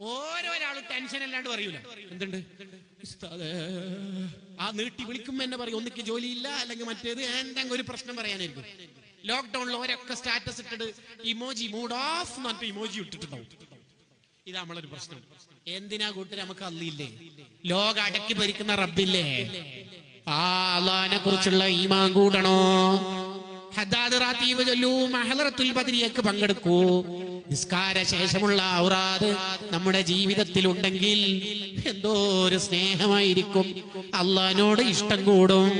ഓരോരാളും tension അല്ലാണ്ട് പറയൂല. എന്തുണ്ട്? ആ നീട്ടി വിളിക്കുമ്പോ എന്നെ പറയും ഒന്നിക്ക് ജോലിയില്ല അല്ലെങ്കിൽ മറ്റേത് എന്തെങ്കിലും ഒരു പ്രശ്നം പറയാനായിരിക്കും. ലോക്ക്ഡൌണിൽ ഓരൊക്കെ സ്റ്റാറ്റസ് ഇട്ടിട്ട് ഇമോജി മൂഡ് ഓഫ് എന്ന് ഇമോജി ഇട്ടിട്ടുണ്ടാവും. ഇത് നമ്മളൊരു പ്രശ്നം. എന്തിനാ കൂട്ടി നമുക്ക് അല്ലില്ലേ ലോക അടക്കി ഭരിക്കുന്ന റബ്ബില്ലേ? ആ അള്ളാഹിനെ കുറിച്ചുള്ള ഈമാൻ കൂടണോ? മഹലറത്തുൽ ബദരിയക്ക് പങ്കെടുക്കൂ. നിസ്കാര ശേഷമുള്ള ഔറാദ് നമ്മുടെ ജീവിതത്തിൽ ഉണ്ടെങ്കിൽ എന്തോ ഒരു സ്നേഹമായിരിക്കും. അള്ളഹാനോട് ഇഷ്ടം കൂടും.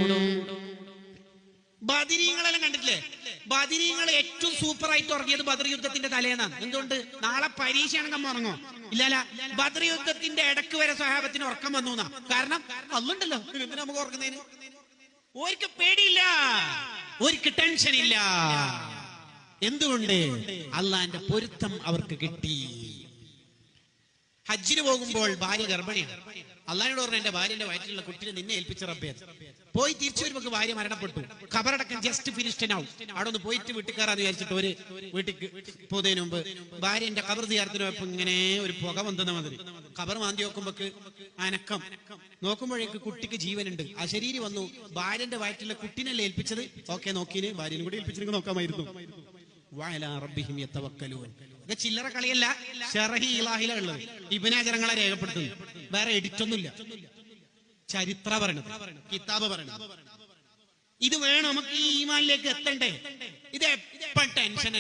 ബദിരീങ്ങളെല്ലാം കണ്ടിട്ടില്ലേ? ബദിരീങ്ങൾ ഏറ്റവും സൂപ്പർ ആയി ഉറങ്ങിയത് ബദർ യുദ്ധത്തിന്റെ തലേന്നാണ്. എന്തുകൊണ്ട്? നാളെ പരീക്ഷയാണെങ്കിൽ ഉറങ്ങോ. ഇല്ലല്ല ബദർ യുദ്ധത്തിന്റെ ഇടയ്ക്ക് വരെ സ്വഹാബത്തിന് ഉറക്കം വന്നു കാരണം അല്ലുണ്ടല്ലോ നമുക്ക് ഉറക്കുന്നതിന് ഓർക്ക് പേടിയില്ല. ഒരിക്കൽ ടെൻഷൻ ഇല്ല. എന്തുകൊണ്ട്? അള്ളാന്റെ പൊരുത്തം അവർക്ക് കിട്ടി. ഹജ്ജിന് പോകുമ്പോൾ ഭാര്യ ഗർഭിണിയാണ്. അള്ളാഹിനോട് പറഞ്ഞു എന്റെ ഭാര്യന്റെ വയറ്റിലുള്ള കുട്ടിനെ നിന്നെ ഏൽപ്പിച്ച റബ്ബേ. പോയി തിരിച്ചു വരുമ്പോ ഭാര്യ മരണപ്പെട്ടു. ഖബറടക്കം ജസ്റ്റ് ഫിനിഷ്ഡ് ആവും അവിടെ ഒന്ന് പോയിട്ട് വീട്ടിൽ കയറാന്ന് വിചാരിച്ചിട്ട് ഒരു വീട്ടിൽ പോകുന്നതിന് മുമ്പ് ഭാര്യ എന്റെ ഖബർ തീർത്തിന് പോയപ്പോ ഇങ്ങനെ ഒരു പുക വന്നുന്ന മതി ഖബർ മാന്തി നോക്കുമ്പോക്ക് അനക്കം. നോക്കുമ്പോഴേക്ക് കുട്ടിക്ക് ജീവനുണ്ട്. ആ അശരീരി വന്നു. ഭാര്യന്റെ വയറ്റിലെ കുട്ടിനല്ലേ ഏൽപ്പിച്ചത്? ഓക്കെ നോക്കിന്. ഭാര്യനും കൂടി ഏൽപ്പിച്ചിട്ട് നോക്കാമായിരുന്നു. ചില്ലറ കളിയല്ല ഇബിനാചരങ്ങളെ രേഖപ്പെടുത്തുന്നു. വേറെ എഡിറ്റ് ഒന്നുമില്ല. ചരിത്ര പറയണത്. കിതാബ് പറയണത്. ഇത് വേണം നമുക്ക് ഈ ഈമാനിലേക്ക് എത്തണ്ടേ? ഇത് എപ്പം ടെൻഷൻ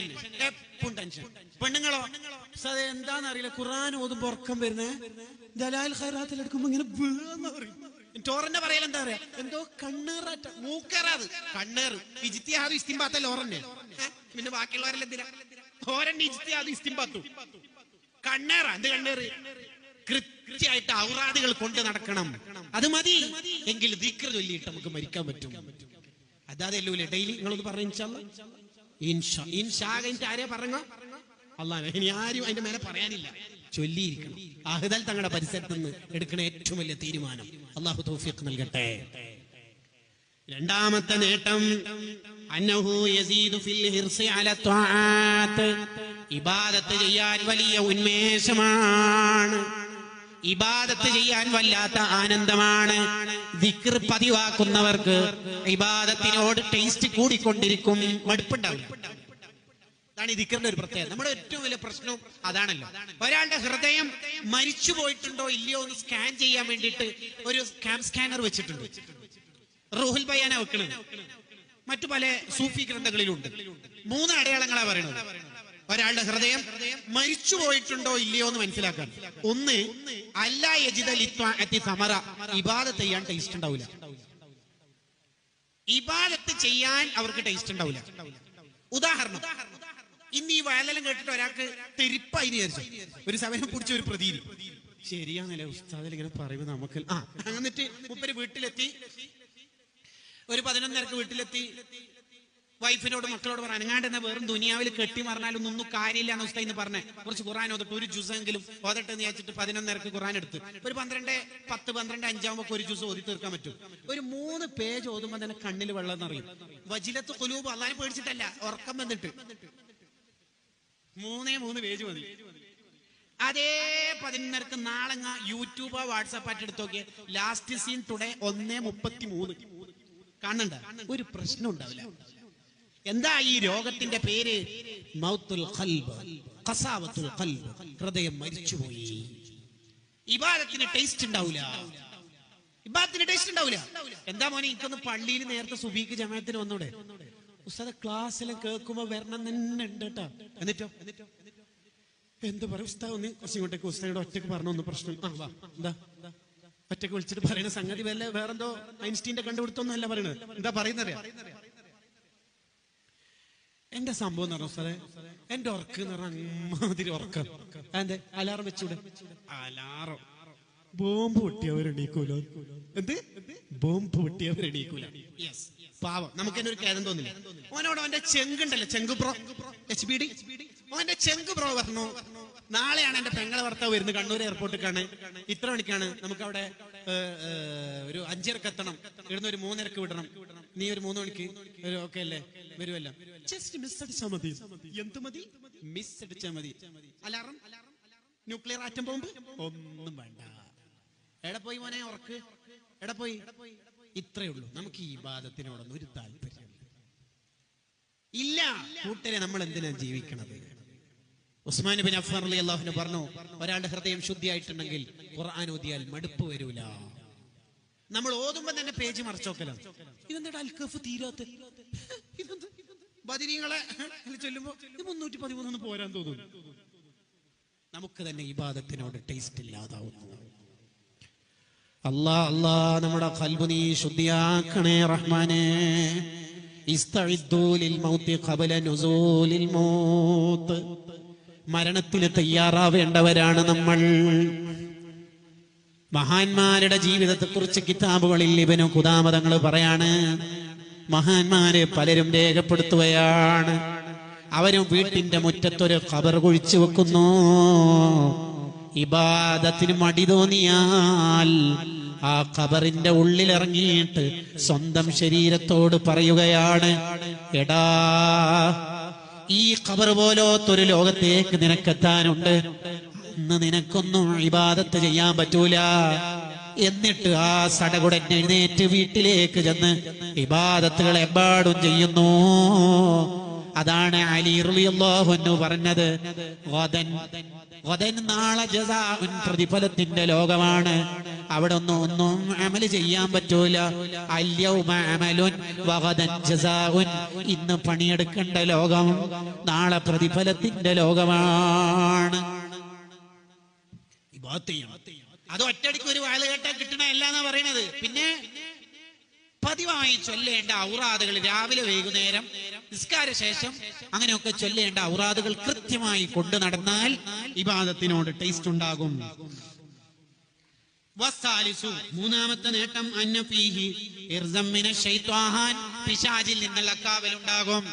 എപ്പം ടെൻഷൻ പെണ്ണുങ്ങളോ? അത് എന്താന്ന് അറിയില്ല ഖുറാൻ ഓതുമ്പോ ഉറക്കം വരുന്നേ. ദലാൽ ഖൈറാത്തിൽ എടുക്കുമ്പോ ഇങ്ങനെ ടോറന്റെ പറയൽ എന്താ പറയാ എന്തോ കണ്ണേറാറ്റ. മൂക്കേറാത്. കണ്ണേറ്. ഇജിത്തിയാദ് ഇസ്തിമ്പാത്തല്ല ഓറന്നെ? പിന്നെ ബാക്കിയുള്ളവരെല്ലാം എന്തിനാ? ഓരന്റെ ഇജിത്തിയാദ് ഇസ്തിമ്പാത്തു കണ്ണേറ. എന്ത് കണ്ണേറ്? കൃത്യമായിട്ട് ഔറാദികൾ കൊണ്ട് നടക്കണം. അത് മതി. എങ്കിൽ ദീക്ര ചൊല്ലിയിട്ട് നമുക്ക് മരിക്കാൻ പറ്റും. അതാതല്ലൂല്ലേ ഡെയിലി നിങ്ങളൊന്ന് പറഞ്ഞു ഇൻഷാ ഇൻഷാ കഴിഞ്ഞിട്ട് ആരെയാ പറഞ്ഞോ? അള്ളാഹ് ഇനി ആരും അതിന്റെ മേലെ പറയാനില്ല. ചൊല്ലിയിരിക്കണം. അഹ്ദൽ തങ്ങളുടെ പരിസരത്ത് നിന്ന് എടുക്കണ ഏറ്റവും വലിയ തീരുമാനം. അള്ളാഹു തൗഫീഖ് നൽകട്ടെ. രണ്ടാമത്തെ നേട്ടം ഇബാദത്ത് ചെയ്യാൻ വലിയ ഉന്മേഷമാണ്. ഇബാദത്ത് ചെയ്യാൻ വല്ലാത്ത ആനന്ദമാണ്. ദിക്ർ പതിവാക്കുന്നവർക്ക് ഇബാദത്തിനോട് ടേസ്റ്റ് കൂടിക്കൊണ്ടിരിക്കും. മടുപ്പുണ്ടാവില്ല. അതാണ് ഈ ദിക്കറിന്റെ ഒരു പ്രത്യേകത. നമ്മുടെ ഏറ്റവും വലിയ പ്രശ്നവും അതാണല്ലോ. ഒരാളുടെ ഹൃദയം മരിച്ചു പോയിട്ടുണ്ടോ ഇല്ലയോ എന്ന് സ്കാൻ ചെയ്യാൻ വേണ്ടിയിട്ട് ഒരു സ്കാൻ സ്കാനർ വെച്ചിട്ടുണ്ട്. റൂഹുൽ ബയാന വെക്കണത്. മറ്റു പല സൂഫി ഗ്രന്ഥങ്ങളിലുണ്ട്. മൂന്ന് അടയാളങ്ങളാണ് പറയുന്നത്. ഒരാളുടെ ഹൃദയം മരിച്ചു പോയിട്ടുണ്ടോ ഇല്ലയോ എന്ന് മനസ്സിലാക്കാൻ. ഒന്ന് അല്ല യജിദി സമറ. ഇബാദത്ത് ചെയ്യാൻ ടേസ്റ്റ് ഉണ്ടാവില്ല. ഇബാദത്ത് ചെയ്യാൻ അവർക്ക് ടേസ്റ്റ് ഉണ്ടാവില്ല. ഉദാഹരണം ഇന്ന് ഈ വയലെല്ലാം കേട്ടിട്ട് ഒരാൾക്ക് തെരിപ്പായി വിചാരിച്ചു. ഒരു സമയം പിടിച്ച ഒരു പ്രതീതി ശരിയാണല്ലേ ഉസ്താദിൽ ഇങ്ങനെ പറയുമ്പോൾ നമുക്ക്. ആ എന്നിട്ട് മുപ്പര് വീട്ടിലെത്തി. ഒരു പതിനൊന്നരക്ക് വീട്ടിലെത്തി. വൈഫിനോട് മക്കളോട് പറഞ്ഞു അനങ്ങാണ്ട് എന്നാ വെറും ദുനിയാവിൽ കെട്ടി മറിഞ്ഞാലും ഒന്നും കാര്യമില്ല എന്ന് ഉസ്താദ് ഇന്ന് പറഞ്ഞേ. കുറച്ച് ഖുറാൻ ഓതട്ട് ഒരു ജ്യൂസെങ്കിലും ഓതട്ട് എന്ന് വെച്ചിട്ട് പതിനൊന്നരക്ക് ഖുറാൻ എടുത്ത്. ഒരു പന്ത്രണ്ട് പത്ത് പന്ത്രണ്ട് അഞ്ചാകുമ്പോൾ ഒരു ജ്യൂസ് ഓതി തീർക്കാൻ പറ്റും. ഒരു മൂന്ന് പേജ് ഓതുമ്പോൾ തന്നെ കണ്ണിൽ വെള്ളം എന്നറിയും വജിലത്ത് കൊലൂബ് അള്ളാനെ പേടിച്ചിട്ടല്ല ഉറക്കം വന്നിട്ട്. മൂന്നേ മൂന്ന് പേജ് മതി. അതേ പതിനൊന്നരക്ക് നാളെ യൂട്യൂബ് വാട്സാപ്പ് ആയിട്ട് എടുത്ത് നോക്കിയ. ലാസ്റ്റ് സീൻ ടുഡേ ഒന്നേ മുപ്പത്തി മൂന്ന് കാണണ്ട ഒരു പ്രശ്നം ഉണ്ടാവില്ല. എന്താ ഈ രോഗത്തിന്റെ പേര്? മൗത്തുൽ ഖൽബ് ഖസാവത്തുൽ ഖൽബ്. ഹൃദയം മരിച്ചുപോയി. ഇബാദത്തിന് ടേസ്റ്റ് ഉണ്ടാവില്ല ഇബാദത്തിന് ടേസ്റ്റ് ഉണ്ടാവില്ല എന്താ മോനെ എനിക്കൊന്ന് പള്ളിയിൽ നേരത്തെ സുബീക്ക് ജമാത്തിന് വന്നൂടെ? ഉസ്താദ് ക്ലാസ്സിലും കേൾക്കുമ്പോ വരണം തന്നെ ഉണ്ട് കേട്ടോ. എന്നിട്ടോ? എന്നിട്ടോ എന്ത് പറയും? ഉസ്താദ് ഒന്ന് കുറച്ച് ഇങ്ങോട്ടേക്ക് ഉസ്താദോട് ഒറ്റയ്ക്ക് പറഞ്ഞു ഒന്ന് പ്രശ്നം. ആ വാ. എന്താ? ഒറ്റയ്ക്ക് വിളിച്ചിട്ട് പറയുന്ന സംഗതി വല്ല വേറെന്തോ ഐൻസ്റ്റീന്റെ കണ്ടുപിടുത്തൊന്നും അല്ല പറയണത്. എന്താ പറയുന്നറിയാ എന്റെ സംഭവം എന്ന് പറഞ്ഞ സാറേ? എന്റെ ഉറക്ക് എന്ന് പറഞ്ഞാൽ അമ്മാതിരി ഉറക്കം അതെ അലാറം വെച്ചൂടെ? അലാറം ബോംബ് പൊട്ടിയവർ എണീക്കൂല? എന്ത്? ബോംബ് പൊട്ടിയവർ എണീക്കൂല. യെസ് പാവം. നമുക്ക് തന്നെ ഒരു കേദം തോന്നില്ല? ഓനോട് അവന്റെ ചെങ്കുണ്ടല്ലോ ചെങ്കുപ്രോ എച്ച് ബി ഡി ഓന്റെ ചെങ്കുപ്രോ പറഞ്ഞു നാളെയാണ് എന്റെ പെങ്ങളെ ഭർത്താവ് വരുന്നത് കണ്ണൂർ എയർപോർട്ടിൽ കാണാൻ ഇത്ര മണിക്കാണ്. നമുക്ക് അവിടെ ഒരു അഞ്ചരക്കെത്തണം ഇവിടുന്ന് ഒരു മൂന്നരക്ക് വിടണം. നീ ഒരു മൂന്ന് മണിക്ക് ഒരു ഓക്കെ അല്ലേ? വരുമല്ലോ ജസ്റ്റ് മിസ് അടിച്ചാൽ മതി. എന്ത് മതി? മിസ് അടിച്ചാൽ മതി. അലാറം ന്യൂക്ലിയർ ആറ്റം ബോംബ് ഒന്നും വേണ്ട. എട പോയി മോനെ ഉറക്ക്? എട പോയി? ഇത്രയേ ഉള്ളൂ. നമുക്ക് ഈ വാദത്തിനോടൊന്നും ഒരു താല്പര്യം ഇല്ല. കൂട്ടരെ നമ്മൾ എന്തിനാ ജീവിക്കണത്? ഉസ്മാൻ ബിൻ അഫ്ഫാൻ അലി അള്ളാഹുന് പറഞ്ഞു ഒരാളുടെ ഹൃദയം ശുദ്ധിയായിട്ടുണ്ടെങ്കിൽ ഖുർആൻ ഓതിയാൽ മടുപ്പ് വരൂല. നമ്മൾ ഓതുമ്പോ തന്നെ പേജ് മറച്ചോക്കലോ ഇതെന്താ അൽക്കഫ് തീരാത്ത? ബദിരീങ്ങളെ ചൊല്ലുമ്പോ മുന്നൂറ്റി പതിമൂന്ന് പോരാൻ തോന്നുന്നു നമുക്ക് തന്നെ ഈ ബാധത്തിനോട് ടേസ്റ്റ് ഇല്ലാതാവുന്നു. അല്ലാ അല്ലാ നമ്മുടെ കൽബുനി നീ ശുദ്ധിയാക്കണേ റഹ്മാനെ. മരണത്തിന് തയ്യാറാവേണ്ടവരാണ് നമ്മൾ. മഹാന്മാരുടെ ജീവിതത്തെക്കുറിച്ച് കിതാബുകളിൽ ഇവനും കുതാമതങ്ങൾ പറയാണ്. മഹാന്മാരെ പലരും രേഖപ്പെടുത്തുകയാണ്. അവരും വീട്ടിന്റെ മുറ്റത്തൊരു ഖബർ കുഴിച്ചു വെക്കുന്നു. ഇബാദത്തിന് മടി തോന്നിയാൽ ആ ഖബറിന്റെ ഉള്ളിലിറങ്ങിയിട്ട് സ്വന്തം ശരീരത്തോട് പറയുകയാണ്. എടാ ഈ ഖബർ പോലോത്തൊരു ലോകത്തേക്ക് നിനക്കെത്താനുണ്ട്. ഇന്ന് നിനക്കൊന്നും ഇബാദത്ത് ചെയ്യാൻ പറ്റൂല. എന്നിട്ട് ആ സടകുടൻ എഴുന്നേറ്റ് വീട്ടിലേക്ക് ചെന്ന് ഇബാദത്തുകൾ എമ്പാടും ചെയ്യുന്നു. അതാണ് അലി പറഞ്ഞത്. പ്രതിഫലത്തിന്റെ ലോകമാണ്. അവിടെ ഒന്നും ഒന്നും അമൽ ചെയ്യാൻ പറ്റൂല. ഇന്ന് പണിയെടുക്കേണ്ട ലോകം നാളെ പ്രതിഫലത്തിന്റെ ലോകമാണ്. ചെയ്യണം. അത് ഒറ്റടിക്ക് ഒരു വാൽ കേട്ടാൽ കിട്ടണ എന്നാ പറയണത്. പിന്നെ പതിവായി ചൊല്ലേണ്ട ഔറാദുകൾ രാവിലെ വൈകുന്നേരം നിസ്കാര ശേഷം അങ്ങനെയൊക്കെ ചൊല്ലേണ്ട ഔറാദുകൾ കൃത്യമായി കൊണ്ടു നടന്നാൽ ഇബാദത്തിനോട് ടേസ്റ്റ് ഉണ്ടാകും. മൂന്നാമത്തെ നേട്ടം അന്നഫീഹി പിശാചിൽ നിന്നുള്ള കാവലുണ്ടാകും.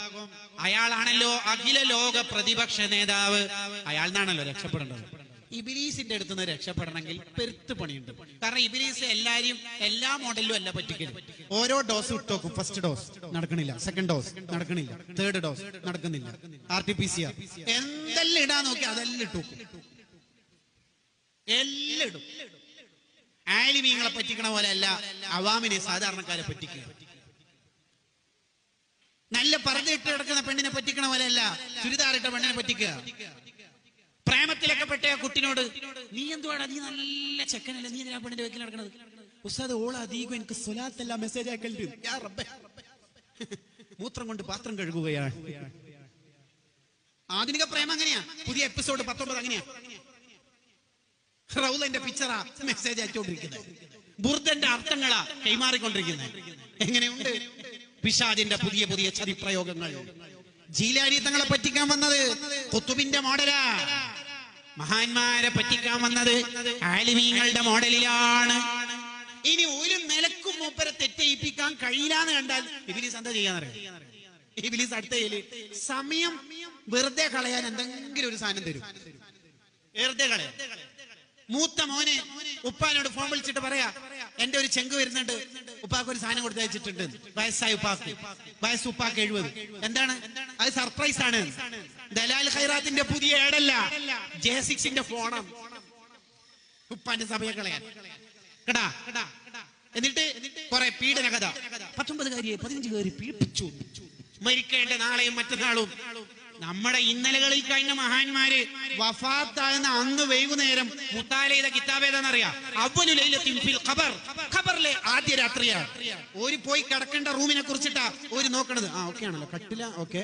അയാളാണല്ലോ അഖില ലോക പ്രതിപക്ഷ നേതാവ്. അയാൾ നിന്നാണല്ലോ രക്ഷപ്പെടേണ്ടത്. ഇബിലീസിന്റെ അടുത്ത് നിന്ന് രക്ഷപ്പെടണമെങ്കിൽ പെരുത്ത് പണിയുണ്ട്. കാരണം ഇബിലീസ് എല്ലാരെയും എല്ലാ മോഡലിലും അല്ല പറ്റിക്കുന്നത് ഓരോ ഡോസ് ഇട്ടോക്കും ഫസ്റ്റ് ഡോസ് നടക്കണില്ല. സെക്കൻഡ് ഡോസ് നടക്കണില്ല. തേർഡ് ഡോസ് നടക്കുന്നില്ല. R T P C R എന്തെല്ലാം ഇടാൻ നോക്കി അതെല്ലാം ഇട്ടു എല്ലാം ഇടും. ആലിമീങ്ങളെ പറ്റിക്കണ പോലെ അല്ല അവാമിനെ സാധാരണക്കാരെ പറ്റിക്കുക. നല്ല പറഞ്ഞിട്ട് കിടക്കുന്ന പെണ്ണിനെ പറ്റിക്കണ പോലെ അല്ല ചുരിദാറിട്ട പെണ്ണിനെ പറ്റിക്കുക. പ്രേമത്തിലൊക്കെ പെട്ട ആ കുട്ടിനോട് നീ എന്തുവാടാ? നീ നല്ല ചെക്കനല്ലേ? നീ എന്തിനാ പെണ്ണിന്റെ വെക്കിൽ നടക്കണത്? ഉസ്താദ് ഓള അധികം എനിക്ക് സ്വലാത്തല്ല മെസ്സേജ് അയക്കലുണ്ട് യാ റബ്ബേ. മൂത്രം കൊണ്ട് പാത്രം കഴുകുകയാണ്. ആധുനിക പ്രേമം അങ്ങനെയാ. പുതിയ എപ്പിസോഡ് പത്തൊമ്പത് അങ്ങനെയാ. റൗലന്റെ പിക്ചറാ മെസ്സേജ് അയച്ചുകൊണ്ടിരിക്കുന്നത് ബുർദന്റെ അർത്ഥങ്ങളാ കൈമാറിക്കൊണ്ടിരിക്കുന്നത് എങ്ങനെയുണ്ട്? പിശാജിന്റെ പുതിയ പുതിയ ചതിപ്രയോഗങ്ങൾ. ജീലാരി തങ്ങളെ പറ്റിക്കാൻ വന്നത് കൊത്തുബിന്റെ മോഡലാ മഹാന്മാരെ പറ്റിക്കാൻ വന്നത് ആലിമീങ്ങളുടെ മോഡലിലാണ്. ഇനി ഒരു നിലക്കും മൂപ്പരെ തെറ്റയിപ്പിക്കാൻ കഴിയില്ലാന്ന് കണ്ടാൽ ഇബിലിസ് എന്താ ചെയ്യാന്നറിയാം? അടുത്തയിൽ സമയം വെറുതെ കളയാൻ എന്തെങ്കിലും ഒരു സാധനം തരും. വെറുതെ കളയാൻ. മൂത്ത മോനെ ഉപ്പാനോട് ഫോൺ വിളിച്ചിട്ട് പറയാ എന്റെ ഒരു ചെങ്ക് വരുന്നുണ്ട്. ഉപ്പാക്ക് ഒരു സാധനം കൊടുത്ത് അയച്ചിട്ടുണ്ട്. വയസ്സായ ഉപ്പാക്ക്. വയസ്സ് ഉപ്പാക്ക് എഴുപത്. എന്താണ്? അത് സർപ്രൈസ് ആണ്. ദലാൽ ഖൈറാത്തിന്റെ പുതിയ ഏടല്ല. ജെ സിക്സിന്റെ ഫോണം. ഉപ്പാന്റെ സഭയെ കേട്ടാ എന്നിട്ട് കുറെ പീഡന കഥ പത്തൊമ്പത് കാരിയെ പതിനഞ്ച് കാര്യം പീഡിപ്പിച്ചു. മരിക്കേണ്ട നാളെയും മറ്റന്നാളും നമ്മുടെ ഇന്നലകളിൽ കഴിഞ്ഞ മഹാന്മാര് വഫാത്താകുന്ന അന്ന് വൈകുന്നേരം മുത്താലയിത കിതാബ് ഏതാണെന്നറിയാം? ഖബർ. ഖബറിലെ ആദ്യ രാത്രിയാണ്. ഒരു പോയി കിടക്കേണ്ട റൂമിനെ കുറിച്ചിട്ടാ ഒരു നോക്കണത്. ആ ഓക്കെ ആണല്ലോ. കട്ടില ഓക്കെ.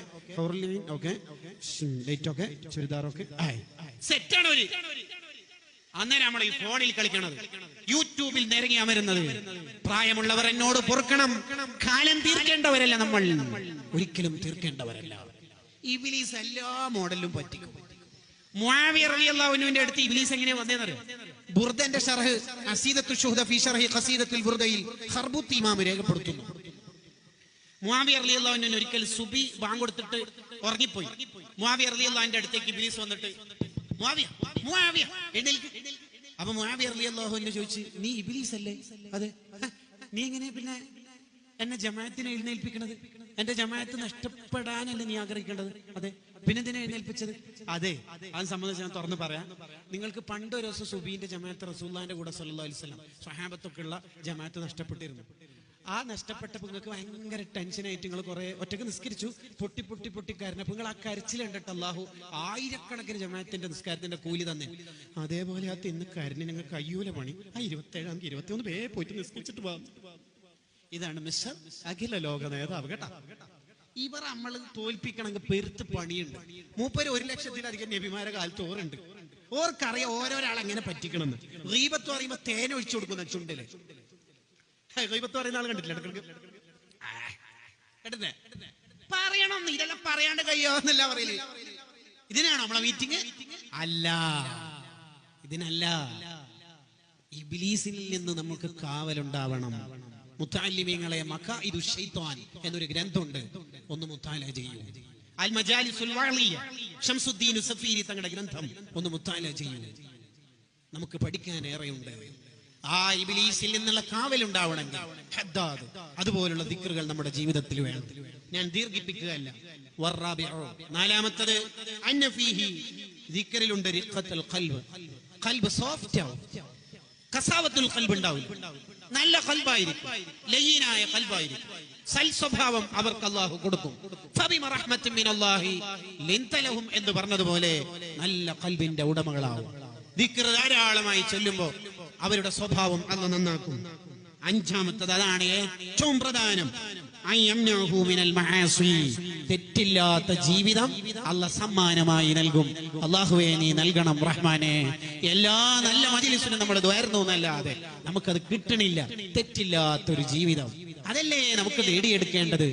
ഓക്കെ. ചുരിദാർ ഓക്കെ സെറ്റാണ് ഒരു അന്നേരം നമ്മൾ ഈ ഫോണിൽ കളിക്കണത്. യൂട്യൂബിൽ നിരങ്ങി അമരുന്നത്. പ്രായമുള്ളവർ എന്നോട് പൊറുക്കണം. കാലം തീർക്കേണ്ടവരല്ല നമ്മൾ. ഒരിക്കലും തീർക്കേണ്ടവരല്ല. ഇബിലീസ് എല്ലാ മോഡലും പറ്റിക്കും. റളിയല്ലാഹുവിന്റെ അടുത്ത് ഇബ്ലീസ് എങ്ങനെ വന്നേന്നറിയോ? ബുർദന്റെ ഷർഹ് അസീദത്തു ശുഹദ ഫി ഷർഹി ഖസീദത്തുൽ ബുർദയിൽ ഖർബുത്ത് ഇമാം രേഖപ്പെടുത്തുന്നു. മുആവിയ റളിയല്ലാഹുവിന് ഒരിക്കൽ സുബി ബാങ്ക് കൊടുത്തിട്ട് ഉറങ്ങിപ്പോയി. മുആവിയ റളിയല്ലാഹുവിന്റെ അടുത്തേക്ക് ഇബ്ലീസ് വന്നിട്ട് മുആവിയ മുആവിയ എഴുന്നേൽക്ക് അപ്പൊ മുആവിയ റളിയല്ലാഹുവിനെ ചോദിച്ചു നീ ഇബ്ലീസ് അല്ലേ അതെ നീ എങ്ങനെ പിന്നെ എന്നെ ജമാഅത്തിനെ എഴുന്നേൽപ്പിക്കണത്? എന്റെ ജമാഅത്ത് നഷ്ടപ്പെടാനല്ലേ നീ ആഗ്രഹിക്കേണ്ടത്? അതെ. പിന്നെ എന്തിനാ എഴുന്നേൽപ്പിച്ചത്? അതെ. അത് സംബന്ധിച്ച് ഞാൻ തുറന്ന് പറയാം. നിങ്ങൾക്ക് പണ്ട് ഒരു ദിവസം സുബീന്റെ ജമാഅത്ത് റസൂല്ലാന്റെ കൂടെ സല്ലല്ലാഹു അലൈഹി വസല്ലം സ്വഹാബത്തൊക്കെ ഉള്ള ജമാഅത്ത് നഷ്ടപ്പെട്ടിരുന്നു. ആ നഷ്ടപ്പെട്ടപ്പോൾ നിങ്ങൾക്ക് ഭയങ്കര ടെൻഷനായിട്ട് നിങ്ങൾ കുറെ ഒറ്റയ്ക്ക് നിസ്കരിച്ചു. പൊട്ടി പൊട്ടി പൊട്ടി കരഞ്ഞപ്പോൾ നിങ്ങൾ ആ കരച്ചിലുണ്ടിട്ട് അല്ലാഹു ആയിരക്കണക്കിന് ജമാഅത്തിന്റെ നിസ്കാരത്തിന്റെ കൂലി തന്നെ. അതേപോലെ അത് ഇന്ന് കരഞ്ഞ് നിങ്ങൾക്ക് അയ്യൂല പണി. ആ ഇരുപത്തേഴാം തീയതി ഇരുപത്തി ഒന്ന് പേ പോയിട്ട് നിസ്കരിച്ചിട്ട് പോകാം ഇതാണ് മിസ്റ്റർ അഖില ലോക നേതാവ് കേട്ടോ. ഇവർ നമ്മൾ തോൽപ്പിക്കണമെങ്കിൽ പെരുത്ത് പണിയുണ്ട്. മൂപ്പര് ഒരു ലക്ഷത്തിലധികം നബിമാരെ കാലത്ത് ഓറുണ്ട്. ഓർക്കറിയാം ഓരോരാൾ എങ്ങനെ പറ്റിക്കണമെന്ന്. റീബത്ത് പറയുമ്പോ തേൻ ഒഴിച്ചു കൊടുക്കുന്ന ചുണ്ടിൽ. റീബത്ത് പറയുന്ന ആൾ കണ്ടിട്ടില്ല? പറയണം ഇതെല്ലാം പറയാണ്ട് കയ്യോ എന്നല്ല പറയൽ. ഇതിനാണോ നമ്മളെ മീറ്റിംഗ് അല്ല. ഇതിനല്ല. ഇബിലീസിൽ നിന്ന് നമുക്ക് കാവലുണ്ടാവണം. മുത്താലിമീങ്ങളെ മക്ക ഇത് ഷെയ്ത്താൻ എന്നൊരു ഗ്രന്ഥമുണ്ട്. ഒന്ന് മുത്താല ചെയ്യൂ. അൽ മജാലിസുൽ വഅലിയ ഷംസുദ്ദീൻ സഫീരി തങ്ങളുടെ ഗ്രന്ഥം ഒന്ന് മുത്താല ചെയ്യൂ. നമുക്ക് പഠിക്കാൻ ഏറെയുണ്ട്. ആ ഇബിലീസിൽ നിന്നുള്ള കാവൽ ഉണ്ടാവണമെങ്കിൽ ഹദ്ദാദ് അതുപോലുള്ള ദിക്റുകൾ നമ്മുടെ ജീവിതത്തിൽ വേണം. ഞാൻ ദീർഘിപ്പിക്കുകയല്ല. നാലാമത്തത് അന്നഫീഹി റിഖത്തുൽ ഖൽബ്. ഖൽബ് സോഫ്റ്റ് ആവും. കസാവത്തുൽ ഖൽബ് ഉണ്ടാവില്ല. നല്ല കൽബായിരിക്കും. ലയീനായ കൽബായിരിക്കും. സൽ സ്വഭാവം അവർക്ക് അള്ളാഹു കൊടുക്കും. എന്ന് പറഞ്ഞതുപോലെ നല്ല കൽബിന്റെ ഉടമകളാവും. ദിക്ർ ധാരാളമായി ചൊല്ലുമ്പോൾ അവരുടെ സ്വഭാവം അന്ന് നന്നാക്കും. അഞ്ചാമത്തത് അതാണ് ഏറ്റവും പ്രധാനം. തെറ്റില്ലാത്ത ജീവിതം അല്ല സമ്മാനമായി നൽകും. അള്ളാഹുവെ നീ നൽകണം റഹ്മാനെ. എല്ലാ നല്ല മജിലിസിനും നമ്മൾ ദ്വാരുന്നു എന്നല്ലാതെ നമുക്കത് കിട്ടണില്ല. തെറ്റില്ലാത്തൊരു ജീവിതം. അതല്ലേ നമുക്ക് നേടിയെടുക്കേണ്ടത്?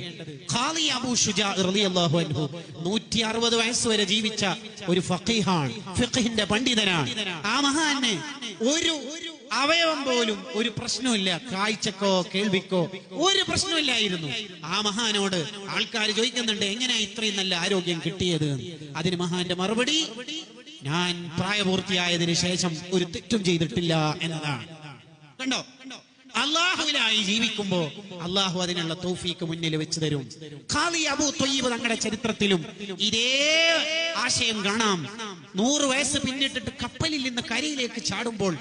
ഖാലി അബൂ ഷുജാ റളിയല്ലാഹു അൻഹു 160 വയസ്സ് വരെ ജീവിച്ച ഒരു ഫഖീഹാണ് ഫിഖിന്റെ പണ്ഡിതനാണ്. ആ മഹാന് ഒരു അവയവം പോലും ഒരു പ്രശ്നമില്ല കാഴ്ചക്കോ കേൾവിക്കോ ഒരു പ്രശ്നമില്ലായിരുന്നു ആ മഹാനോട് ആൾക്കാർ ചോദിക്കുന്നുണ്ട് എങ്ങനെയാ ഇത്രയും നല്ല ആരോഗ്യം കിട്ടിയത്? അതിന് മഹാന്റെ മറുപടി ഞാൻ പ്രായപൂർത്തിയായതിനു ശേഷം ഒരു തെറ്റും ചെയ്തിട്ടില്ല എന്നതാണ്. കണ്ടോ? അള്ളാഹുവിനായി ജീവിക്കുമ്പോ അള്ളാഹു അതിനുള്ള തൗഫീക്ക് മുന്നിൽ വെച്ച് തരും. ഖാലി അബു തൊയ്യബ് തങ്ങളുടെ ചരിത്രത്തിലും ഇതേ ആശയം കാണാം. നൂറ് വയസ്സ് പിന്നിട്ടിട്ട് കപ്പലിൽ നിന്ന് കരയിലേക്ക് ചാടുമ്പോൾ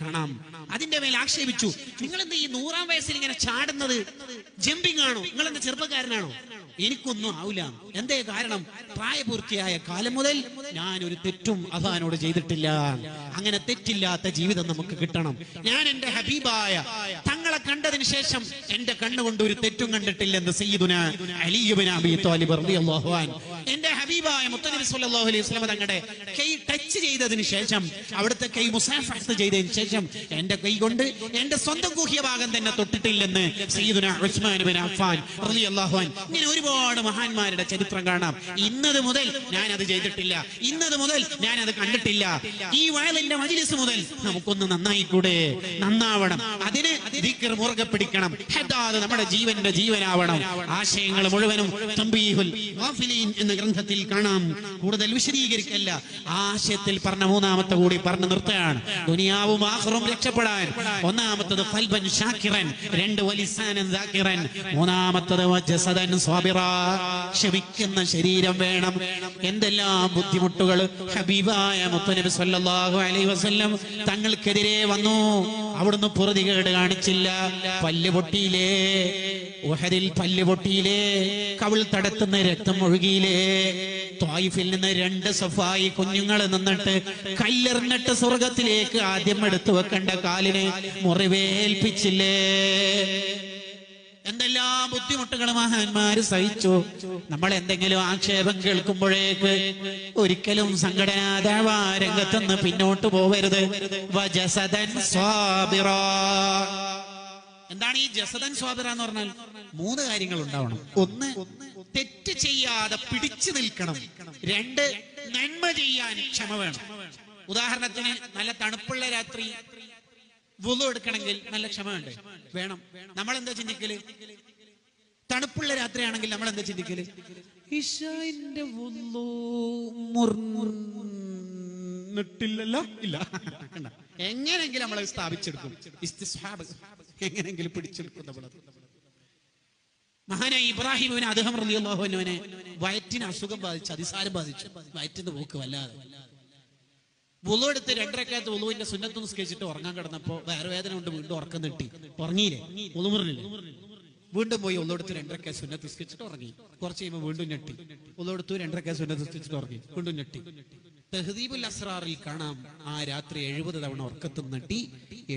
കാണാം. അതിന്റെ മേൽ ആക്ഷേപിച്ചു നിങ്ങൾ എന്താ ഈ നൂറാം വയസ്സിൽ ഇങ്ങനെ ചാടുന്നത്? ജമ്പിങ് ആണോ നിങ്ങൾ എന്താ ചെറുപ്പക്കാരനാണോ? എനിക്കൊന്നും ആവില്ല. എന്തേ കാരണം? പ്രായപൂർത്തിയായ കാലം മുതൽ ഞാൻ ഒരു തെറ്റും അതാനോട് ചെയ്തിട്ടില്ല. അങ്ങനെ തെറ്റില്ലാത്ത ജീവിതം നമുക്ക് കിട്ടണം. ഞാൻ എന്റെ ഹബീബായ തങ്ങളെ കണ്ടതിന് ശേഷം എന്റെ കണ്ണുകൊണ്ട് ഒരു തെറ്റും കണ്ടിട്ടില്ലെന്ന് സയ്യിദുന അലിയുബിൻ അബി താലിബ് റളിയല്ലാഹു എന്റെ ഹബീബായ മുത്തനബി സല്ലല്ലാഹു അലൈഹി വസല്ലം തങ്ങളുടെ കൈ ടച്ച് ചെയ്തതിന് ശേഷം അവിടുത്തെ കൈ മുസാഫഹത്ത് ചെയ്തതിന് ശേഷം എന്റെ കൈ കൊണ്ട് എന്റെ സ്വന്തം ഗുഹ്യ ഭാഗം തന്നെ തൊട്ടിട്ടില്ലെന്ന് സയ്യിദുന ഉസ്മാൻ ബിൻ അഫ്ഫാൻ റളിയല്ലാഹു അൻഹു. ഇങ്ങനെ ഒരുപാട് മഹാന്മാരുടെ ചരിത്രം കാണാം. ഇന്നത് മുതൽ ഞാൻ അത് ചെയ്തിട്ടില്ല. ഇന്നത് മുതൽ ഞാൻ അത് കണ്ടിട്ടില്ല. ഈ വയലിന്റെ മജ്ലിസ് മുതൽ നമുക്കൊന്ന് നന്നായി നന്നായിക്കൂടെ? നന്നാവണം. അതിന് ദിക്ർ മുറുകെ പിടിക്കണം. നമ്മുടെ ജീവന്റെ ജീവനാവണം. ആശയങ്ങൾ മുഴുവനും തമ്പീഹുൽ ഗാഫിലീൻ എന്ന ഗ്രന്ഥത്തിൽ കാണാം. കൂടുതൽ വിശദീകരിക്കല്ല. ആശയത്തിൽ പറഞ്ഞ മൂന്നാമത്തെ കൂടി പറഞ്ഞു നിർത്തുകയാണ്. ദുനിയാവും ആഖിറും രക്ഷപ്പെടാൻ. ഒന്നാമത്തത് ഫൽബൻ ഷാക്കിറൻ രണ്ട് വലിസാനൻ ദാക്കിറൻ മൂന്നാമത്തത് വജസദൻ സ്വാബിറ. ക്ഷമിക്കുന്ന ശരീരം വേണം. എന്തെല്ലാം ബുദ്ധിമുട്ടുകൾ? ഹബീബായ മുത്തനബി സല്ലല്ലാഹു അലൈഹി വസല്ലം തങ്ങൾക്കെതിരെ വന്നു. അവിടുന്ന് പുറതികേട് കാണിച്ചില്ല. പല്ല് പൊട്ടിയിലേ ഉഹരിൽ പല്ല് പൊട്ടിയിലേ കവിൾ തടത്തുന്ന രക്തം ഒഴുകിയില്ലേ ത്വായിഫിൽ നിന്ന് രണ്ട് സഫായി കുഞ്ഞുങ്ങൾ നിന്നിട്ട് കല്ലെറിഞ്ഞിട്ട് സ്വർഗത്തിലേക്ക് ആദ്യം എടുത്തു വെക്കേണ്ട കാലിനെ മുറിവേൽപ്പിച്ചില്ലേ? എന്തെല്ലാം ബുദ്ധിമുട്ടുകൾ മഹാന്മാര് സഹിച്ചു? നമ്മൾ എന്തെങ്കിലും ആക്ഷേപം കേൾക്കുമ്പോഴേക്ക് ഒരിക്കലും സംഘടനാ രംഗത്തുനിന്ന് പിന്നോട്ട് പോവരുത്. വജസദൻ സ്വാബിറ. എന്താണ് ഈ ജസദൻ സ്വാബിറ എന്ന് പറഞ്ഞാൽ മൂന്ന് കാര്യങ്ങൾ ഉണ്ടാവണം. ഒന്ന് തെറ്റ് ചെയ്യാതെ പിടിച്ചു നിൽക്കണം. രണ്ട് നന്മ ചെയ്യാൻ ക്ഷമ വേണം. ഉദാഹരണത്തിന് നല്ല തണുപ്പുള്ള രാത്രി വുളു എടുക്കണമെങ്കിൽ നല്ല ക്ഷമ വേണ്ടേ? വേണം. നമ്മൾ എന്താ ചിന്തിക്കൽ? തണുപ്പുള്ള രാത്രിയാണെങ്കിൽ നമ്മൾ എന്താ ചിന്തിക്കൽ ഇഷാന്റെ ഇല്ല. എങ്ങനെങ്കിലും നമ്മളെ സ്ഥാപിച്ചെടുക്കും. എങ്ങനെങ്കിലും പിടിച്ചെടുക്കും നമ്മളത്. മഹാനായ ഇബ്രാഹിമിനെ അദ്ദേഹം റളിയല്ലാഹുവിനെ വയറ്റിന് അസുഖം ബാധിച്ചു അതിസാരം ബാധിച്ചു. വയറ്റിന്റെ പോക്ക് വല്ലാതെ. വുളു എടുത്ത് രണ്ടരക്കകത്ത് വുളുവിന്റെ സുന്നത്ത് നിസ്കരിച്ചിട്ട് ഉറങ്ങാൻ കിടന്നപ്പോ വേറെ വേദന കൊണ്ട് വീണ്ടും ഉറക്കം നീട്ടി ഉറങ്ങിയില്ലേ? ഉളുമുറില്ലേ വീണ്ടും പോയി ഒന്നെടുത്ത് രണ്ടരക്ക സുന്നത്ത് നിസ്കരിച്ചിട്ട് ഉറങ്ങി. കുറച്ച് കഴിയുമ്പോൾ വീണ്ടും ഞെട്ടി. ഒന്നെടുത്തു രണ്ടരക്ക സുന്നത്ത് നിസ്കരിച്ചിട്ട് ഉറങ്ങി. വീണ്ടും ഞെട്ടി. തെഹദീബുൽ അസ്രാറിൽ കാണാം ആ രാത്രി എഴുപത് തവണ ഉറക്കത്തും നട്ടി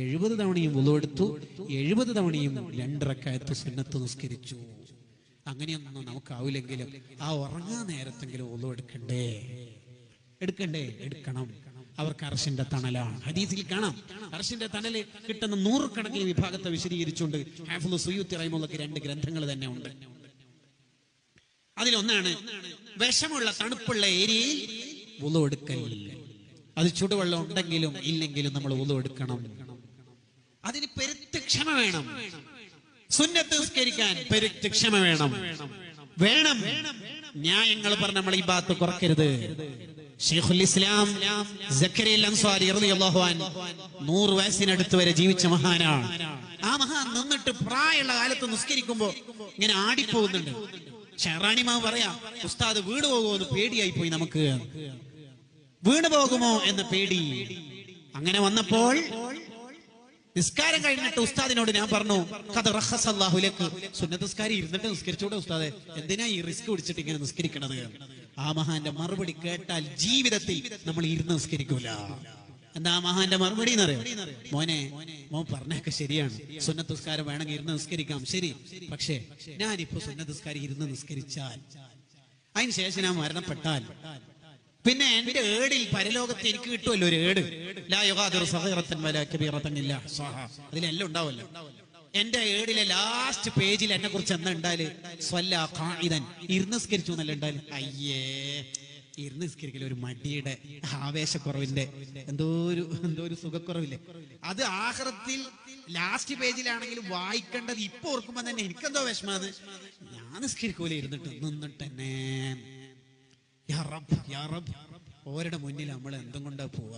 എഴുപത് തവണയും വുളുവെടുത്തു എഴുപത് തവണയും രണ്ടരക്കായത്ത് സുന്നത്ത് നിസ്കരിച്ചു. അങ്ങനെയൊന്നും നമുക്കാവില്ലെങ്കിലും ആ ഉറങ്ങാൻ നേരത്തെങ്കിലും ഒന്നു എടുക്കണ്ടേ? എടുക്കണ്ടേ? എടുക്കണം. അവർക്ക് അർഷിന്റെ തണലാണ്. ഹദീസിൽ കാണാം. അർഷിന്റെ തണൽ കിട്ടുന്ന നൂറുകണക്കിന് വിഭാഗത്തെ വിശദീകരിച്ചുകൊണ്ട് ഹാഫുൽ സുയൂത്തി രണ്ട് ഗ്രന്ഥങ്ങൾ തന്നെ ഉണ്ട്. അതിലൊന്നാണ് വിഷമുള്ള തണുപ്പുള്ള ഏരിയയിൽ ഉളവെടുക്കൽ അത് ചുടുവെള്ളം ഉണ്ടെങ്കിലും ഇല്ലെങ്കിലും നമ്മൾ ഉളവെടുക്കണം അതിന് പെരുത്ത് ക്ഷമ വേണം. സുന്നത്ത് നിസ്കരിക്കാൻ പെരുത്ത് ക്ഷമ വേണം. വേണം. ന്യായങ്ങൾ പറഞ്ഞ് നമ്മൾ ഈ ഭാഗത്ത് കുറക്കരുത്. ഷെയ്ഖുൽ ഇസ്ലാം നൂറ് വയസ്സിനടുത്ത് വരെ ജീവിച്ച മഹാനാണ്. ആ മഹാൻ നിന്നിട്ട് പ്രായമുള്ള കാലത്ത് നിസ്കരിക്കുമ്പോ ഇങ്ങനെ ആടിപ്പോകുന്നുണ്ട്. ഷെറാണിമാവ് പറയാ ഉസ്താദ് വീട് പോകുമോ പേടിയായി പോയി നമുക്ക്. വീണ് പോകുമോ എന്ന പേടി. അങ്ങനെ വന്നപ്പോൾ നിസ്കാരം കഴിഞ്ഞിട്ട് ഉസ്താദിനോട് ഞാൻ പറഞ്ഞു കഥ റഹസല്ലാഹുലേക്ക് സുന്നതസ്കാരി ഇരുന്നിട്ട് നിസ്കരിച്ചോടെ ഉസ്താദെ എന്തിനാ ഈ റിസ്ക് പിടിച്ചിട്ട് ഇങ്ങനെ നിസ്കരിക്കണത്? ആ മഹാന്റെ മറുപടി കേട്ടാൽ ജീവിതത്തിൽ നമ്മൾ ഇരുന്ന് നിസ്കരിക്കൂല. എന്താ മഹാന്റെ മറുപടി എന്നറിയോ? മോനെ മോൻ പറഞ്ഞൊക്കെ ശരിയാണ്. സുന്നതസ്കാരം വേണമെങ്കിൽ ഇരുന്ന് നിസ്കരിക്കാം. ശരി. പക്ഷേ ഞാനിപ്പോ സുന്നതസ്കാരി ഇരുന്ന് നിസ്കരിച്ചാൽ അതിനുശേഷം ഞാൻ മരണപ്പെട്ടാൽ പിന്നെ എന്റെ ഏടിൽ പരലോകത്ത് എനിക്ക് കിട്ടുമല്ലോ ഒരു ഏട്. അതിലെല്ലാം ഉണ്ടാവല്ലോ എന്റെ ഏടിലെ ലാസ്റ്റ് പേജിൽ എന്നെ കുറിച്ച് എന്താ ഉണ്ടാൽ ഇരുന്നസ്കരിച്ചു എന്നല്ല ഉണ്ടാൽ അയ്യേ. ഇരുന്ന് സ്കരിക്കൽ ഒരു മടിയുടെ ആവേശക്കുറവിന്റെ എന്തോ ഒരു എന്തോ ഒരു സുഖക്കുറവില്ലേ? അത് ആഹ്റത്തിൽ ലാസ്റ്റ് പേജിലാണെങ്കിലും വായിക്കേണ്ടത് ഇപ്പൊ ഓർക്കുമ്പോ തന്നെ എനിക്കെന്തോ വിഷമാത് ഞാൻ നിസ്കരിക്കൂല ഇരുന്നിട്ട്. നിന്നിട്ട് തന്നെ റബ്ബ്, യാ. ഓരുടെ മുന്നിൽ നമ്മൾ എന്തും കൊണ്ടാ പോവുക?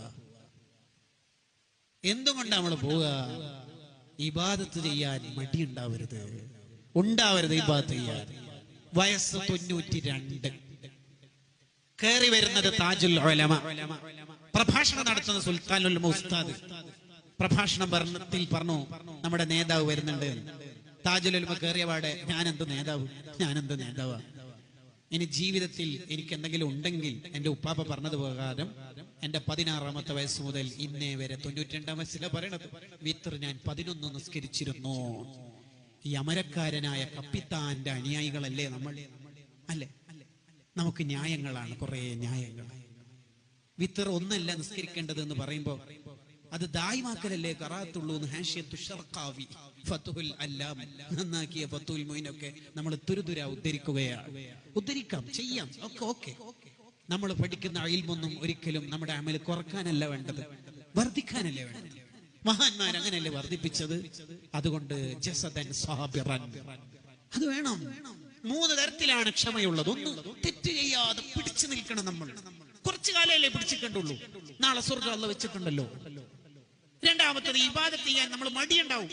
എന്തും കൊണ്ടാ നമ്മൾ പോവുക? ഇബാദത്ത് ചെയ്യാൻ മടി ഉണ്ടാവരുത് ഉണ്ടാവരുത് ഇബാദത്ത് ചെയ്യാൻ. വയസ്സ് തൊണ്ണൂറ്റി രണ്ട് കയറി വരുന്നത് താജുൽ പ്രഭാഷണം നടത്തുന്ന സുൽത്താനുൽ മുസ്താദ്. പ്രഭാഷണം ഭരണത്തിൽ പറഞ്ഞു നമ്മുടെ നേതാവ് വരുന്നുണ്ട്. താജുൽ കയറിയ പാടെ ഞാനെന്ത് നേതാവ്? ഞാനെന്ത് നേതാവാ? ഇനി ജീവിതത്തിൽ എനിക്ക് എന്തെങ്കിലും ഉണ്ടെങ്കിൽ എന്റെ ഉപ്പാപ്പ പറഞ്ഞത് പ്രകാരം എന്റെ പതിനാറാമത്തെ വയസ്സ് മുതൽ ഇന്നേ വരെ തൊണ്ണൂറ്റി രണ്ടാം വയസ്സിലെ പറയണത്. വിത്തർ ഞാൻ പതിനൊന്ന് നിസ്കരിച്ചിരുന്നു. ഈ അമരക്കാരനായ കപ്പിത്താന്റെ അനുയായികളല്ലേ നമ്മൾ? അല്ലേ? നമുക്ക് ന്യായങ്ങളാണ് കുറെ ന്യായങ്ങൾ. വിത്തർ ഒന്നല്ല നിസ്കരിക്കേണ്ടത് എന്ന് പറയുമ്പോ അത് ദായിമാക്കലല്ലേ? കറാത്തുള്ളൂ എന്ന് ഹാഷ്യത്തു ഷർക്കാവി ഫത്തുഹുൽ അല്ലാം നന്നാക്കിയ ഫത്തുൽ മൊയിനൊക്കെ നമ്മൾ തുരുതുര ഉദ്ധരിക്കുകയാണ്. ഉദ്ധരിക്കാം ചെയ്യാം. ഒക്കെ ഓക്കെ. നമ്മൾ പഠിക്കുന്ന അയിൽമൊന്നും ഒരിക്കലും നമ്മുടെ അമൽ കുറക്കാനല്ല വേണ്ടത്. വർദ്ധിക്കാനല്ലേ വേണ്ടത്? മഹാന്മാർ അങ്ങനെയല്ലേ വർദ്ധിപ്പിച്ചത്? അതുകൊണ്ട് ജസദൻ സാബിറൻ. അത് വേണം. മൂന്ന് തരത്തിലാണ് ക്ഷമയുള്ളത്. ഒന്ന് തെറ്റ് ചെയ്യാതെ പിടിച്ചു നിൽക്കണം നമ്മൾ. കുറച്ചു കാലമല്ലേ പിടിച്ചിട്ടുള്ളൂ. നാളെ സ്വർഗം വെച്ചിട്ടുണ്ടല്ലോ. രണ്ടാമത്തത് ഇബാദത്ത് ചെയ്യാൻ നമ്മൾ മടിയുണ്ടാവും.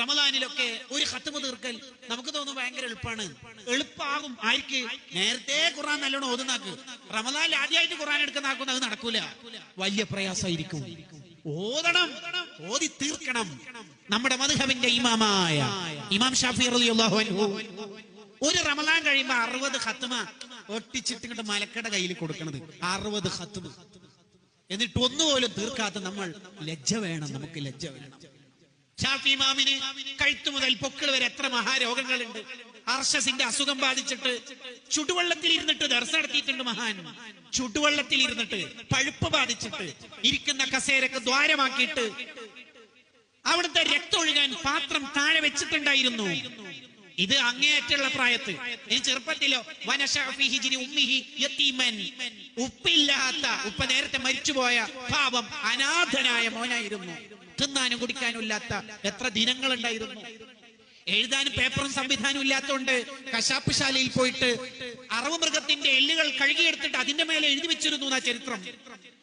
റമദാനിലൊക്കെ ഒരു ഹത്തുമ തീർക്കൽ നമുക്ക് തോന്നുന്നു ഭയങ്കര എളുപ്പമാണ് എളുപ്പമാകും ആർക്ക്? നേരത്തെ ഖുറാൻ നല്ലോണം ഓതുന്നാക്ക്. റമദാനിൽ ആദ്യമായിട്ട് ഖുറാൻ എടുക്കുന്ന ആക്കുന്ന അത് നടക്കൂല. വലിയ പ്രയാസമായിരിക്കും. ഓതണം ഓതി തീർക്കണം. നമ്മുടെ മധുഹബിന്റെ ഇമാമായ ഇമാം ഷാഫി റളിയല്ലാഹു അൻഹു ഒരു റമദാൻ കഴിയുമ്പോ അറുപത് ഹത്തുമ ഒട്ടിച്ചിട്ട് മലക്കട കയ്യിൽ കൊടുക്കണത്. അറുപത് ഹത്തുമ എന്നിട്ട് ഒന്നുപോലും തീർക്കാത്ത നമ്മൾ ലജ്ജ വേണം നമുക്ക് ലജ്ജ വേണം. ഷാഫി മാമിന് കഴുത്തു മുതൽ പൊക്കിൾ വരെ എത്ര മഹാരോഗങ്ങളുണ്ട്. അർഷസിന്റെ അസുഖം ബാധിച്ചിട്ട് ചുടുവെള്ളത്തിൽ ഇരുന്നിട്ട് ദർശനം നടത്തിയിട്ടുണ്ട് മഹാൻ. ചുടുവെള്ളത്തിൽ ഇരുന്നിട്ട് പഴുപ്പ് ബാധിച്ചിട്ട് ഇരിക്കുന്ന കസേരക്ക് ദ്വാരമാക്കിയിട്ട് അവിടുത്തെ രക്തം ഒഴുകാൻ പാത്രം താഴെ വെച്ചിട്ടുണ്ടായിരുന്നു. ഇത് അങ്ങേയറ്റുള്ള പ്രായത്ത് ഈ ചെറുപ്പത്തിലോ ഉപ്പില്ലാത്ത ഉപ്പ നേരത്തെ മരിച്ചുപോയ പാപം അനാഥനായ മോനായിരുന്നു. തിന്നാനും കുടിക്കാനും ഇല്ലാത്ത എത്ര ദിനങ്ങൾ ഉണ്ടായിരുന്നു എഴുതാനും പേപ്പറും സംവിധാനവും ഇല്ലാത്തതുകൊണ്ട് കശാപ്പ് ശാലയിൽ പോയിട്ട് അറവ് മൃഗത്തിന്റെ എല്ലുകൾ കഴുകിയെടുത്തിട്ട് അതിന്റെ മേലെ എഴുതി വെച്ചിരുന്നു ആ ചരിത്രം.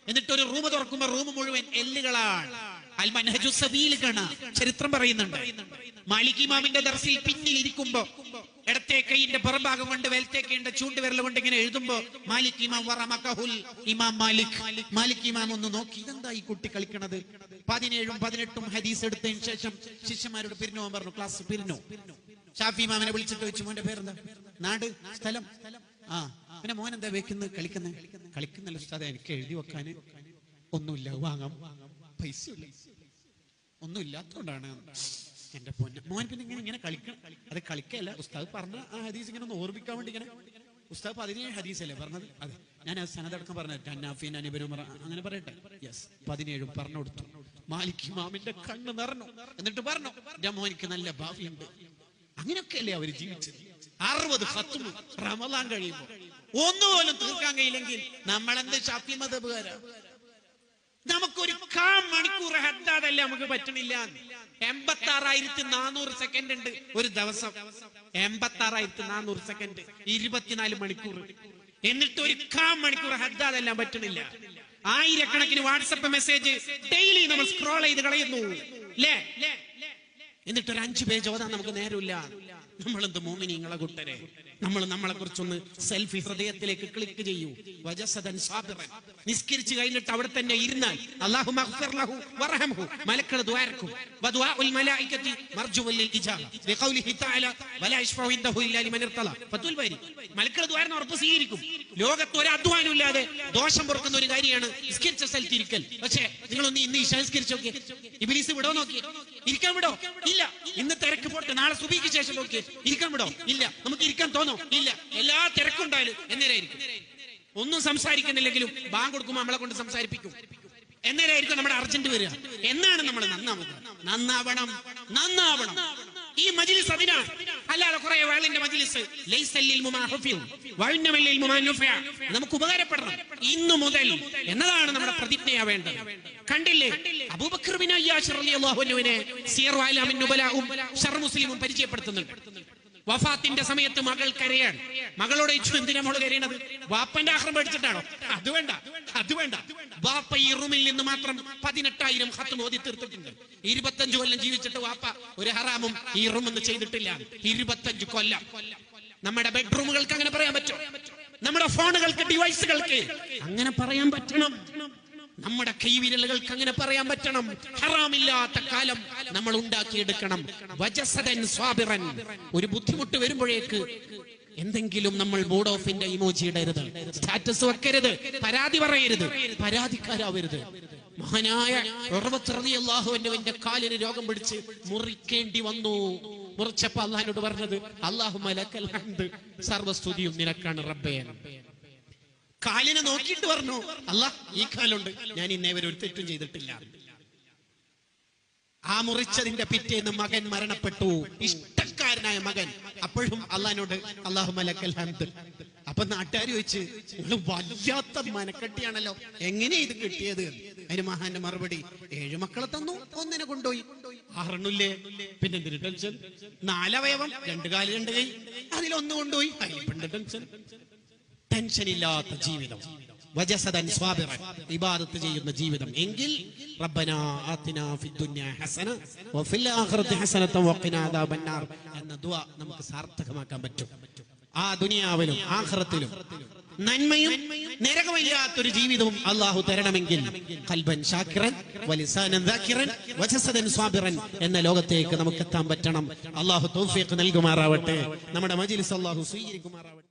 എന്നിട്ട് ഒരു റൂം തുറക്കുമ്പോ റൂം മുഴുവൻ എല്ലുകളാണ്. അൽ മൻഹജു സബീൽ കാണാ. ചരിത്രം പറയുന്നുണ്ട്. മാലിക് ഇമാമിന്റെ ദർസിൽ പിന്നിൽ ഇരിക്കുമ്പോ ഇടത്തെ കൈയിന്റെ പുറംഭാഗം കൊണ്ട് വലത്തെ കൈയുടെ ചൂണ്ടുവിരൽ കൊണ്ട് ഇങ്ങനെ എഴുതുമ്പോ മാലിക് ഇമാം വറമകഹുൽ ഇമാം മാലിക്. മാലിക് ഇമാം ഒന്ന് നോക്കി ഇതെന്താ ഈ കുട്ടി കളിക്കണത്? പതിനേഴും പതിനെട്ടും ഹദീസ് എടുത്തതിന് ശേഷം ശിഷ്യന്മാരോട് പിരിഞ്ഞു പോകാൻ പറഞ്ഞു ക്ലാസ് പിരിഞ്ഞു. ഷാഫി ഇമാമിനെ വിളിച്ചിട്ട് വെച്ചു മോന്റെ പേരെന്താ? നാട് സ്ഥലം. ആ പിന്നെ മോൻ എന്താ വെക്കുന്നത്? കളിക്കുന്നത്? കളിക്കുന്നല്ല ഉസ്താദ് എനിക്ക് എഴുതി വെക്കാൻ ഒന്നുമില്ല വാങ്ങാം. പൈസ ഒന്നും ഇല്ലാത്തോണ്ടാണ് എന്റെ പൊന്ന. മോൻ പിന്നെ ഇങ്ങനെ ഇങ്ങനെ കളിക്കണം. അത് കളിക്കല്ല. ഉസ്താദ് പറഞ്ഞ ആ ഹദീസ് ഇങ്ങനെ ഒന്ന് ഓർമ്മിക്കാൻ വേണ്ടി ഇങ്ങനെ ഉസ്താദ് പതിനേഴ് ഹദീസ് അല്ലേ പറഞ്ഞത്? അതെ ഞാൻ ആ സനതടക്കം പറഞ്ഞു ടന്നാഫീൻ അനിബനുമറ അങ്ങനെ പറയട്ടെ. യെസ് പതിനേഴും പറഞ്ഞു കൊടുത്തു. മാലിക് ഇമാമിന്റെ കണ്ണ് നിറഞ്ഞു. എന്നിട്ട് പറഞ്ഞു എന്റെ മോനിക്ക് നല്ല ഭാവിയുണ്ട്. അങ്ങനെയൊക്കെയല്ലേ അവർ ജീവിച്ചത്. അറുപത് ഹത്തും റമലാൻ കഴിയുമ്പോ. ഒന്നുപോലും തീർക്കാൻ കഴിയില്ലെങ്കിൽ നമ്മളെന്ത് ഷാഫി മതബുകാരാ നമുക്കൊരു കാ മണിക്കൂർ ഹദ്ദാതല്ലേ നമുക്ക് പറ്റണില്ല എൺപത്തി ആറായിരത്തി നാനൂറ് സെക്കൻഡ് ഉണ്ട് ഒരു ദിവസം. എൺപത്തി ആറായിരത്തി നാനൂറ് സെക്കൻഡ് ഇരുപത്തിനാല് മണിക്കൂർ. എന്നിട്ട് ഒരു കാ മണിക്കൂർ ഹദ്ദാതെല്ലാം പറ്റണില്ല. ആയിരക്കണക്കിന് വാട്സപ്പ് മെസ്സേജ് ഡെയിലി നമ്മൾ സ്ക്രോൾ ചെയ്ത് കളയുന്നു. എന്നിട്ട് ഒരു അഞ്ചു പേജ് ഓതാൻ നമുക്ക് നേരമില്ല. നമ്മളെന്ത് മോമിനിങ്ങളെ കുട്ടരെ? നമ്മൾ നമ്മളെ കുറിച്ചൊന്ന് സെൽഫി ഹൃദയത്തിലേക്ക് ക്ലിക്ക് ചെയ്യൂ. വജസദൻ സാബിറൻ. നിസ്കരിച്ചു കഴിഞ്ഞിട്ട് അവിടെ തന്നെ ഇരുന്നാൽ അല്ലാഹു മഗ്ഫിർ ലഹു വറഹംഹു. മലക്കൾ ദ്വാരക്കും വദുആഉൽ മലായികത്തി മർജുവൽ ലിൽ ഇജാബ ബിഖൗലിഹി തആല വലാ യശ്ഫഉ ഇൻദഹു ഇല്ലാ ലിമൻ ഇർതല ഫത്തുൽ ബാരി. മലക്കൾ ദ്വാരം ഉറപ്പ് സ്വീകരിക്കും. ലോകത്ത് ഒരു അധ്വാനം ഇല്ലാതെ ദോഷം പുറക്കുന്ന ഒരു കാര്യമാണ് നിസ്കരിച്ച സ്ഥലത്ത് ഇരിക്കൽ. പക്ഷേ നിങ്ങളൊന്ന് ഇന്ന് ഈശാസ്കരിച്ചു നോക്കിയേ. ഇബിലിസ് വിടോ നോക്കിയേ? ഇരിക്കാൻ വിടോ? ഇല്ല. ഇന്ന് തിരക്ക് പോട്ടെ. നാളെ സുബിക്ക് ശേഷം നോക്കിയേ. ഇരിക്കാൻ വിടോ? ഇല്ല. നമുക്ക് ഇരിക്കാൻ തോന്നോ? ഇല്ല. എല്ലാ തിരക്കുണ്ടായാലും എന്നേരായിരിക്കും. ഒന്നും സംസാരിക്കുന്നില്ലെങ്കിലും ബാങ്ക് കൊടുക്കുമ്പോൾ നമ്മളെ കൊണ്ട് സംസാരിപ്പിക്കും. എന്നേരായിരിക്കും നമ്മുടെ അർജന്റ് വരിക. എന്നാണ് നമ്മൾ നന്നാവുന്നത് നന്നാവണം. നന്നാവണം. ഈ മജിലിസ് അതിനാണ്. അല്ലാതെ കുറെ വേളിന്റെ മജിലിസ്. നമുക്ക് ഉപകാരപ്പെടണം. ഇന്നു മുതൽ എന്നതാണ് നമ്മുടെ പ്രതിജ്ഞയാ വേണ്ടത്. കണ്ടില്ലേ? അബൂബക്കർ ബിൻ അയ്യാശ് റളിയല്ലാഹു അൻഹുവിനെ സിയർ വാലാമിൻ നുബലാഉം ഷർ മുസ്ലിമും പരിചയപ്പെടുത്തുന്നുണ്ട്. വഫാത്തിന്റെ സമയത്ത് മകൾ കരയാണ്. മകളോട് ചോദിച്ചു എന്തിനാ മോൾ കരയണത്? വാപ്പന്റെ ആഹ്റം പഠിച്ചിട്ടാണോ അത് വേണ്ട അത് വേണ്ട. വാപ്പ ഈ റൂമിൽ നിന്ന് മാത്രം പതിനെട്ടായിരം ഹത്ത് മോദി തീർത്തിട്ടുണ്ട്. ഇരുപത്തഞ്ചു കൊല്ലം ജീവിച്ചിട്ട് വാപ്പ ഒരു ഹറാമും ഈ റൂം ചെയ്തിട്ടില്ല. ഇരുപത്തഞ്ചു കൊല്ലം. നമ്മുടെ ബെഡ്റൂമുകൾക്ക് അങ്ങനെ പറയാൻ പറ്റും നമ്മുടെ ഫോണുകൾക്ക് ഡിവൈസുകൾക്ക് അങ്ങനെ പറയാൻ പറ്റണം. നമ്മുടെ കൈവിരലുകൾക്ക് അങ്ങനെ പറയാൻ പറ്റണം. ഹറാമില്ലാത്ത കാലം നമ്മൾ ഉണ്ടാക്കിയെടുക്കണം. വജസദൻ സ്വാബിറൻ. ഒരു ബുദ്ധിമുട്ട് വരുമ്പോഴേക്ക് എന്തെങ്കിലും നമ്മൾ ബോർഡ് ഓഫിന്റെ ഇമോജി ഇടരുത്. സ്റ്റാറ്റസ് വെക്കരുത്. പരാതി പറയരുത്. പരാതിക്കാരാവരുത്. മഹാനായ അള്ളാഹുവിന്റെ കാലിന് രോഗം പിടിച്ച് മുറിക്കേണ്ടി വന്നു. മുറിച്ചപ്പോ അള്ളഹാനോട് പറഞ്ഞത് അള്ളാഹു മലക്കൽ സർവസ്തുതിയും നിനക്കാണ് റബ്ബേ. കാലിനെ നോക്കിയിട്ട് പറഞ്ഞു അല്ല ഈ കാലുണ്ട്. ഞാൻ ഇന്നേ വരെ ഒരു തെറ്റും ചെയ്തിട്ടില്ല. ആ മുറിച്ചതിന്റെ പിറ്റേന്ന് മകൻ മരണപ്പെട്ടു. ഇഷ്ടക്കാരനായ മകൻ. അപ്പോഴും അള്ളഹാനോട് അള്ളാഹു ഹംദ്. അപ്പൊ നാട്ടുകാർ ചോദിച്ച് നിങ്ങൾ വല്ലാത്ത മനക്കെട്ടിയാണല്ലോ. എങ്ങനെ ഇത് കിട്ടിയത്? അതിന് മഹാന്റെ മറുപടി ഏഴ് മക്കളെ തന്നു ഒന്നിനെ കൊണ്ടുപോയി. ആറെണ്ണില്ലേ? പിന്നെ ടെൻഷൻ? നാലവയവം രണ്ട് കാൽ രണ്ട് കൈ. അതിലൊന്ന് കൊണ്ടുപോയി. അതിൽ ടെൻഷൻ? ടെൻഷൻ ഇല്ലാത്ത ജീവിതം. വജസദൻ സ്വാബിറൻ ഇബാദത്ത് ചെയ്യുന്ന ജീവിതം. എങ്കിൽ റബ്ബന ആതിനാ ഫിദ്ദുനിയ ഹസന വഫിൽ ആഖിറതി ഹസനത വഖിനാ അദാബന്നാർ എന്ന ദുആ നമുക്ക് സാർത്ഥകമാക്കാൻ പറ്റും. ആ ദുനിയാവിലും ആഖിറത്തിലും നന്മയും നരകമില്ലാത്തൊരു ജീവിതവും അള്ളാഹു തരണമെങ്കിൽ കൽബൻ ഷാക്കിറൻ വലിസാനൻ ദാക്കിറൻ വജസദൻ സ്വാബിറൻ എന്ന ലോകത്തേക്ക് നമുക്ക് എത്താൻ പറ്റണം. അള്ളാഹു തൗഫീഖ് നൽകുമാറാവട്ടെ. നമ്മുടെ മജ്ലിസ് അള്ളാഹു സ്വീകരിക്കുമാറാവട്ടെ.